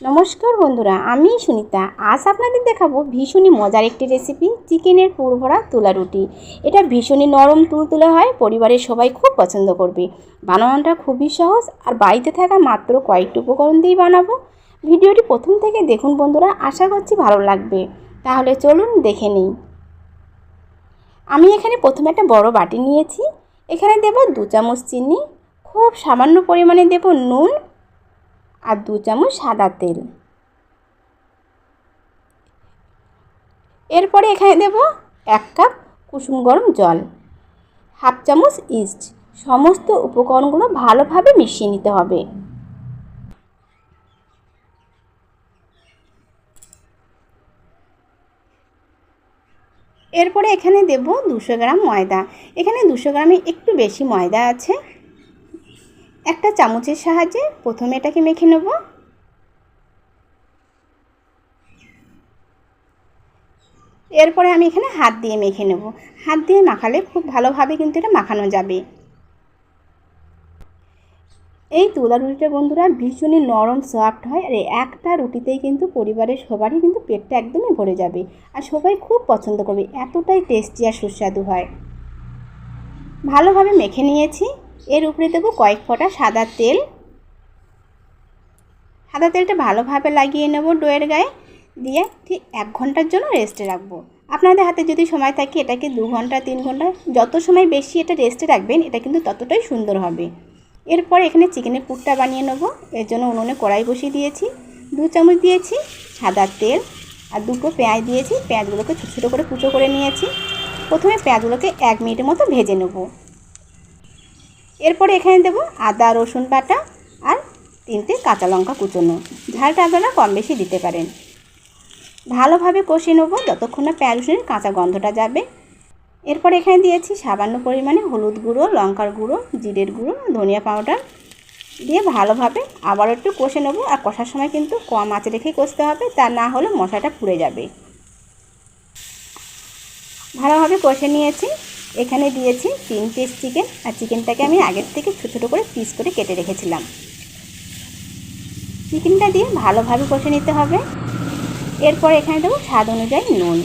নমস্কার বন্ধুরা, আমি সুনিতা। আজ আপনাদের দেখাবো ভীষণই মজার একটি রেসিপি চিকেনের পুরভরা তুলা রুটি। এটা ভীষণই নরম তুলতুলে হয়, পরিবারের সবাই খুব পছন্দ করবে। বানানোটা খুবই সহজ, আর বাড়িতে থাকা মাত্র কয়েকটি উপকরণ দিয়েই বানাবো। ভিডিওটি প্রথম থেকে দেখুন বন্ধুরা, আশা করছি ভালো লাগবে। তাহলে চলুন দেখে নিই। আমি এখানে প্রথমে একটা বড় বাটি নিয়েছি। এখানে দেব দু চামচ চিনি, খুব সামান্য পরিমাণে দেব নুন আর দু চামচ সাদা তেল। এরপরে এখানে দেব এক কাপ কুসুম গরম জল, হাফ চামচ ইস্ট। সমস্ত উপকরণগুলো ভালোভাবে মিশিয়ে নিতে হবে। এরপরে এখানে দেব দুশো গ্রাম ময়দা। এখানে দুশো গ্রামে একটু বেশি ময়দা আছে। একটা চামচের সাহায্যে প্রথমে এটাকে মেখে নেব। এরপরে আমি এখানে হাত দিয়ে মেখে নেব। হাত দিয়ে মাখালে খুব ভালোভাবে কিন্তু এটা মাখানো যাবে। এই তুলা রুটিটা বন্ধুরা ভীষণই নরম সফট হয় আর একটা রুটিতেই কিন্তু পরিবারের সবারই কিন্তু পেটটা একদমই ভরে যাবে আর সবাই খুব পছন্দ করবে, এতটাই টেস্টি আর সুস্বাদু হয়। ভালোভাবে মেখে নিয়েছি। এর উপরে দেবো কয়েক ফোঁটা সাদা তেল। সাদা তেলটা ভালোভাবে লাগিয়ে নেব ডোয়ের গায়ে। দিয়ে ঠিক এক ঘণ্টার জন্য রেস্টে রাখব। আপনাদের হাতে যদি সময় থাকে, এটাকে দু ঘণ্টা, তিন ঘণ্টা, যত সময় বেশি এটা রেস্টে রাখবেন, এটা কিন্তু ততটাই সুন্দর হবে। এরপর এখানে চিকেনের পুরটা বানিয়ে নেব। এর জন্য উনুনে কড়াই বসিয়ে দিয়েছি। দু চামচ দিয়েছি সাদা তেল আর দুটো পেঁয়াজ দিয়েছি। পেঁয়াজগুলোকে ছোটো ছোটো করে কুচো করে নিয়েছি। প্রথমে পেঁয়াজগুলোকে এক মিনিটের মতো ভেজে নেব। এরপরে এখানে দেব আদা, রসুন বাটা আর তিনটে কাঁচা লঙ্কা কুচোনো। ঝালটা আপনারা কম বেশি দিতে পারেন। ভালোভাবে কষিয়ে নেব যতক্ষণ না পেঁয়াজ রসুনের কাঁচা গন্ধটা যাবে। এরপর এখানে দিয়েছি সামান্য পরিমাণে হলুদ গুঁড়ো, লঙ্কার গুঁড়ো, জিরের গুঁড়ো, ধনিয়া পাউডার। দিয়ে ভালোভাবে আবার একটু কষে নেব। আর কষার সময় কিন্তু কম আঁচে রেখেই কষতে হবে, তা না হলে মশলাটা পুড়ে যাবে। ভালোভাবে কষে নিয়েছি। এখানে দিয়েছি তিন পিস চিকেন আর চিকেনটাকে আমি আগের থেকে ছোটো ছোটো করে পিস করে কেটে রেখেছিলাম। চিকেনটা দিয়ে ভালোভাবে কষে নিতে হবে। এরপর এখানে দেবো স্বাদ অনুযায়ী নুন।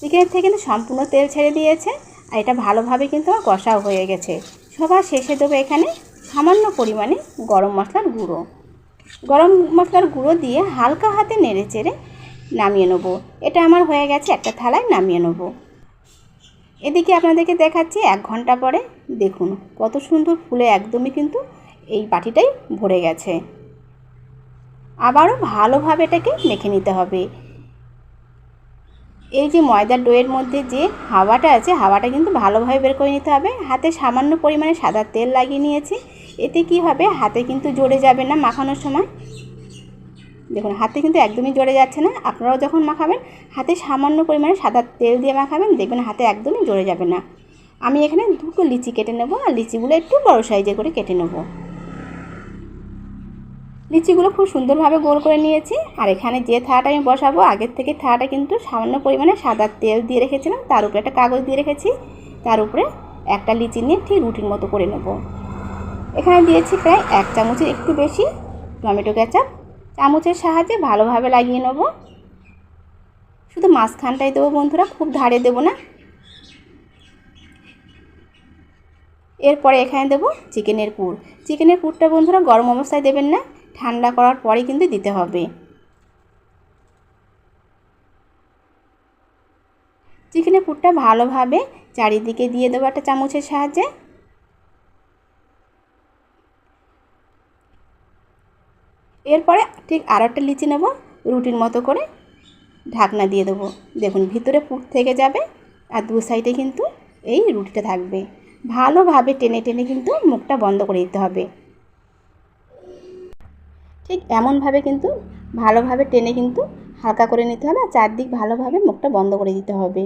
চিকেনের থেকে কিন্তু সম্পূর্ণ তেল ছেড়ে দিয়েছে, আর এটা ভালোভাবে কিন্তু আমার কষাও হয়ে গেছে। সবার শেষে দেবো এখানে সামান্য পরিমাণে গরম মশলার গুঁড়ো। গরম মশলার গুঁড়ো দিয়ে হালকা হাতে নেড়ে চেড়ে নামিয়ে নেব। এটা আমার হয়ে গেছে, একটা থালায় নামিয়ে নেব। এদিকে আপনাদেরকে দেখাচ্ছি, এক ঘণ্টা পরে দেখুন কত সুন্দর ফুলে একদমই কিন্তু এই বাটিটাই ভরে গেছে। আবারও ভালোভাবে এটাকে মেখে নিতে হবে। এই যে ময়দার ডোয়ের মধ্যে যে হাওয়াটা আছে, হাওয়াটা কিন্তু ভালোভাবে বের করে নিতে হবে। হাতে সামান্য পরিমাণে সাদা তেল লাগিয়ে নিয়েছি। এতে কি হবে? হাতে কিন্তু জড়ে যাবে না মাখানোর সময়। দেখুন, হাতে কিন্তু একদমই জড়ে যাচ্ছে না। আপনারাও যখন মাখাবেন, হাতে সামান্য পরিমাণে সাদা তেল দিয়ে মাখাবেন, দেখবেন হাতে একদমই জড়ে যাবে না। আমি এখানে দুটো লিচি কেটে নেব, আর লিচিগুলো একটু বড় সাইজে করে কেটে নেব। লিচিগুলো খুব সুন্দরভাবে গোল করে নিয়েছি। আর এখানে যে থালাটা আমি বসাবো, আগের থেকে থালাটা কিন্তু সামান্য পরিমাণে সাদা তেল দিয়ে রেখেছিলাম। তার উপরে একটা কাগজ দিয়ে রেখেছি। তার উপরে একটা লিচি নিয়ে ঠিক রুটির মতো করে নেব। এখানে দিয়েছি প্রায় এক চামচের একটু বেশি টমেটো কেচাপ। চামচের সাহায্যে ভালোভাবে লাগিয়ে নেব। শুধু মাঝখানটাই দেবো বন্ধুরা, খুব ধারে দেবো না। এরপরে এখানে দেবো চিকেনের পুর। চিকেনের পুরটা বন্ধুরা গরম অবস্থায় দেবেন না, ঠান্ডা করার পরে কিন্তু দিতে হবে। চিকেনের পুরটা ভালোভাবে চারিদিকে দিয়ে দেবো একটা চামচের সাহায্যে। এরপরে ঠিক আর একটা লিচি নেব, রুটির মতো করে ঢাকনা দিয়ে দেবো। দেখুন, ভিতরে পুর থেকে যাবে আর দু সাইডে কিন্তু এই রুটিটা থাকবে। ভালোভাবে টেনে টেনে কিন্তু মুখটা বন্ধ করে দিতে হবে। ঠিক এমনভাবে কিন্তু ভালোভাবে টেনে কিন্তু হালকা করে নিতে হবে আর চারদিক ভালোভাবে মুখটা বন্ধ করে দিতে হবে।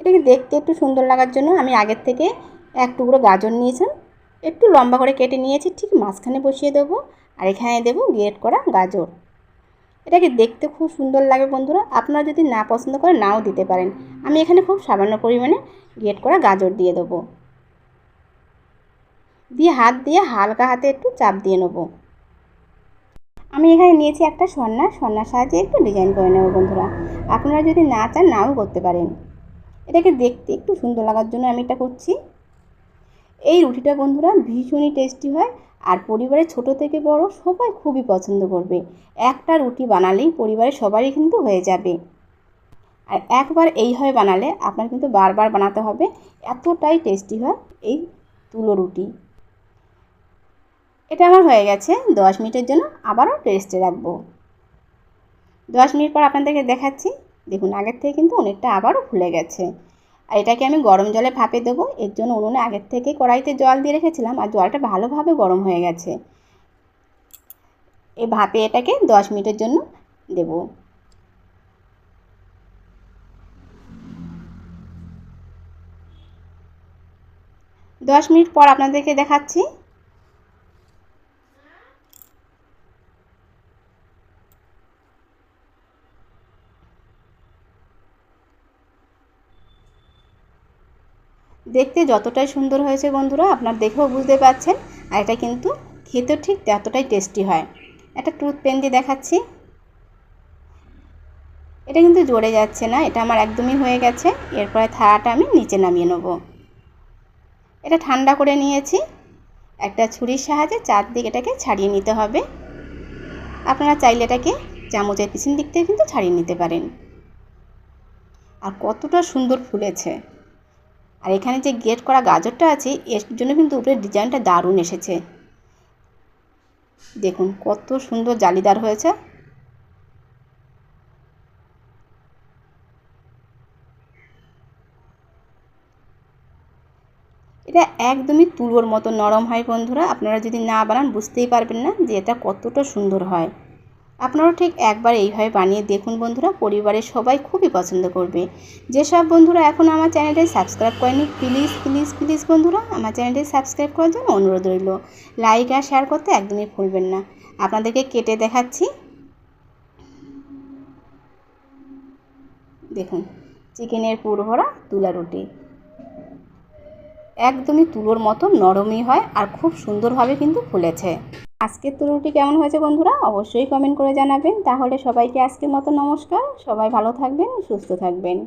এটাকে দেখতে একটু সুন্দর লাগার জন্য আমি আগের থেকে এক টুকরো গাজর নিয়েছিলাম। একটু লম্বা করে কেটে নিয়েছি, ঠিক মাঝখানে বসিয়ে দেবো আর এখানে দেবো গ্রেট করা গাজর। এটাকে দেখতে খুব সুন্দর লাগে বন্ধুরা। আপনারা যদি না পছন্দ করে নাও দিতে পারেন। আমি এখানে খুব সামান্য পরিমাণে গ্রেট করা গাজর দিয়ে দেবো। দিয়ে হাত দিয়ে হালকা হাতে একটু চাপ দিয়ে নেব। আমি এখানে নিয়েছি একটা সন্না। সন্ন্যার সাহায্যে একটু ডিজাইন করে নেব বন্ধুরা। আপনারা যদি না চান, নাও করতে পারেন। এটাকে দেখতে একটু সুন্দর লাগার জন্য আমি এটা করছি। এই রুটিটা বন্ধুরা ভীষণই টেস্টি হয় আর পরিবারের ছোট থেকে বড় সবাই খুবই পছন্দ করবে। একটা রুটি বানালেই পরিবারের সবারই কিন্তু হয়ে যাবে। আর একবার এইভাবে বানালে আপনার কিন্তু বারবার বানাতে হবে। এতটাই টেস্টি হয় এই তুলো রুটি। এটা আমার হয়ে গেছে। দশ মিনিটের জন্য আবারও রেস্টে রাখব। দশ মিনিট পর আপনাদেরকে দেখাচ্ছি। দেখুন, আগের থেকে কিন্তু অনেকটা আবারও ফুলে গেছে। আর এটাকে আমি গরম জলে ভাপে দেবো। এর জন্য উনুনে আগের থেকে কড়াইতে জল দিয়ে রেখেছিলাম আর জলটা ভালোভাবে গরম হয়ে গেছে। এই ভাপে এটাকে দশ মিনিটের জন্য দেব। দশ মিনিট পর আপনাদেরকে দেখাচ্ছি। দেখতে যতটাই সুন্দর হয়েছে বন্ধুরা, আপনার দেখেও বুঝতে পারছেন। আর এটা কিন্তু খেতেও ঠিক ততটাই টেস্টি হয়। একটা টুথ পেন দিয়ে দেখাচ্ছি। এটা কিন্তু জোরে যাচ্ছে না, এটা আমার একদমই হয়ে গেছে। এরপরে থাড়াটা আমি নিচে নামিয়ে নেব। এটা ঠান্ডা করে নিয়েছি। একটা ছুরির সাহায্যে চারদিক এটাকে ছাড়িয়ে নিতে হবে। আপনারা চাইলে এটাকে চামচের পিছন দিক থেকে কিন্তু ছাড়িয়ে নিতে পারেন। আর কতটা সুন্দর ফুলেছে। আর এখানে যে গেট করা গাজরটা আছে, এর জন্য কিন্তু উপরের ডিজাইনটা দারুণ এসেছে। দেখুন কত সুন্দর জালিদার হয়েছে। এটা একদমই তুলোর মতো নরম হয় বন্ধুরা, আপনারা যদি না বানান বুঝতেই পারবেন না যে এটা কতটা সুন্দর হয়। আপনারাও ঠিক একবার এইভাবে বানিয়ে দেখুন বন্ধুরা, পরিবারের সবাই খুবই পছন্দ করবে। যেসব বন্ধুরা এখন আমার চ্যানেলটি সাবস্ক্রাইব করেনি, প্লিজ প্লিজ প্লিজ বন্ধুরা, আমার চ্যানেলটি সাবস্ক্রাইব করার জন্য অনুরোধ রইল। লাইক আর শেয়ার করতে একদমই ভুলবেন না। আপনাদেরকে কেটে দেখাচ্ছি। দেখুন, চিকেনের পুরভরা তুলা রুটি। একদমই তুলোর মতো নরমই হয় আর খুব সুন্দরভাবে কিন্তু ফুলেছে। আজকের তুলুটি কেমন হয়েছে বন্ধুরা অবশ্যই কমেন্ট করে জানাবেন। তাহলে সবাইকে আজকের মতো নমস্কার। সবাই ভালো থাকবেন, সুস্থ থাকবেন।